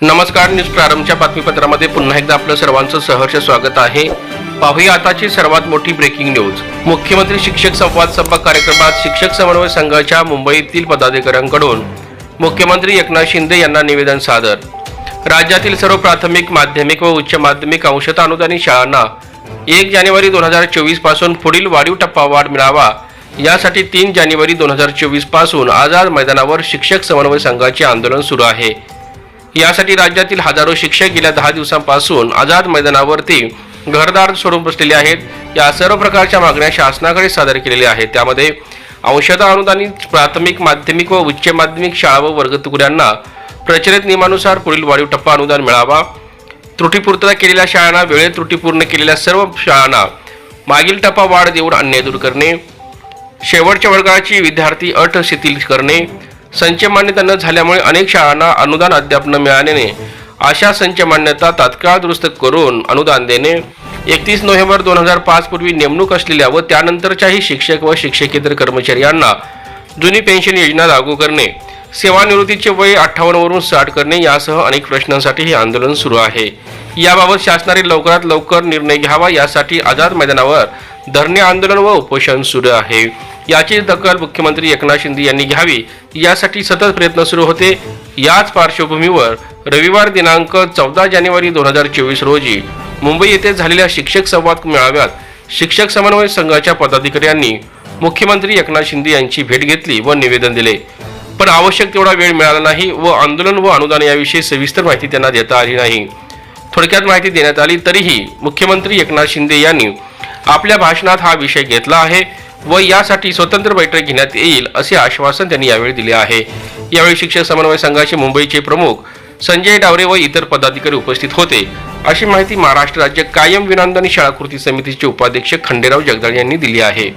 नमस्कार न्यूज प्रारंभच्या बातमीपत्रामध्ये पुन्हा एकदा आपलं सर्वांचं सहर्ष स्वागत आहे. पाहूया आताची सर्वात मोठी ब्रेकिंग न्यूज मुख्यमंत्री शिक्षक संवाद सभा कार्यक्रमात शिक्षक समन्वय संघाच्या मुंबईतील पदाधिकाऱ्यांकडून मुख्यमंत्री एकनाथ शिंदे यांना निवेदन सादर. राज्यातील सर्व प्राथमिक माध्यमिक व उच्च माध्यमिक अंशतः अनुदानित शाळांना एक जानेवारी दोन हजार चोवीसपासून पुढील वाढीव टप्पा वाढ मिळावा. यासाठी तीन जानेवारी दोन हजार चोवीसपासून आझाद मैदानावर शिक्षक समन्वय संघाचे आंदोलन सुरू आहे. यासाठी राज्यातील हजारो शिक्षक गेल्या दहा दिवसांपासून आझाद मैदानावरती घरदार सोडून बसलेले आहेत. या सर्व प्रकारच्या मागण्या शासनाकडे सादर केलेल्या आहेत. त्यामध्ये अंशतः अनुदानित प्राथमिक माध्यमिक व उच्च माध्यमिक शाळा व वर्ग तुकड्यांना प्रचलित नियमानुसार पुढील वाढीव टप्पा अनुदान मिळावा. त्रुटीपूर्तता केलेल्या शाळांना वेळेत त्रुटीपूर्ण केलेल्या सर्व शाळांना मागील टप्पा वाढ देऊन अन्याय दूर करणे. शेवटच्या वर्गाची विद्यार्थी अट शिथिल करणे. संच मान्यता न झाल्यामुळे अनेक शाळांना अनुदान अद्याप न मिळाल्याने अशा संच मान्यता तात्काळ दुरुस्त करून अनुदान देणे. एकतीस नोव्हेंबर दोन हजार पाच पूर्वी नेमणूक असलेल्या व त्यानंतरच्याही शिक्षक व शिक्षकेतर कर्मचाऱ्यांना जुनी पेन्शन योजना लागू करणे. सेवानिवृत्तीचे वय अठ्ठावन्न वरून साठ करणे यासह अनेक प्रश्नांसाठी हे आंदोलन सुरू आहे. याबाबत शासनाने लवकरात लवकर निर्णय घ्यावा यासाठी आझाद मैदानावर धरणे आंदोलन व उपोषण सुरू आहे. याची दखल मुख्यमंत्री एकनाथ शिंदे यांनी घ्यावी. यासाठी सतत प्रयत्न सुरू होते. याच पार्श्वभूमीवर रविवार दिनांक चौदा जानेवारी दोन हजार चोवीस रोजी मुंबई येथे झालेल्या शिक्षक संवाद मेळाव्यात शिक्षक समन्वय संघाच्या पदाधिकाऱ्यांनी मुख्यमंत्री एकनाथ शिंदे यांची भेट घेतली व निवेदन दिले. पण आवश्यक तेवढा वेळ मिळाला नाही व आंदोलन व अनुदान याविषयी सविस्तर माहिती त्यांना देता आली नाही. थोडक्यात माहिती देण्यात आली तरीही मुख्यमंत्री एकनाथ शिंदे यांनी आपल्या भाषणात हा विषय घेतला आहे. व यासाठी स्वतंत्र बैठक घेण्यात येईल असे आश्वासन त्यांनी यावेळी दिले आहे. यावेळी शिक्षक समन्वय संघाचे मुंबईचे प्रमुख संजय डावरे व इतर पदाधिकारी उपस्थित होते. अशी माहिती महाराष्ट्र राज्य कायम विनांदनी शाळा कृती समितीचे उपाध्यक्ष खंडेराव जगदाळे यांनी दिली आहे.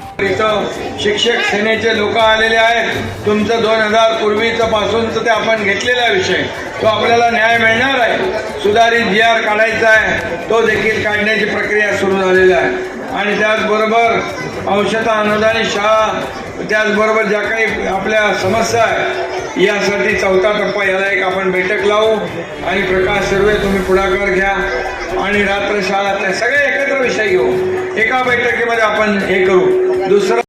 शिक्षक सेनेचे लोक आलेले आहेत. तुमचं दोन हजार पूर्वीचं पासूनचं ते आपण घेतलेला विषय. तो आपल्याला न्याय मिळणार आहे. सुधारित जी आर काढायचा आहे तो देखील काढण्याची प्रक्रिया सुरू झालेली आहे. आणि त्याचबरोबर अंशतः अनुदानित शाळा त्याचबरोबर ज्या काही आपल्या समस्या आहे यासाठी चौथा टप्पा याला एक आपण बैठक लावू. आणि प्रकाश सर्वे तुम्ही पुढाकार घ्या. आणि रात्र शाळा त्या सगळे एकत्र विषय घेऊ एका बैठकीमध्ये आपण हे करू. दुसरं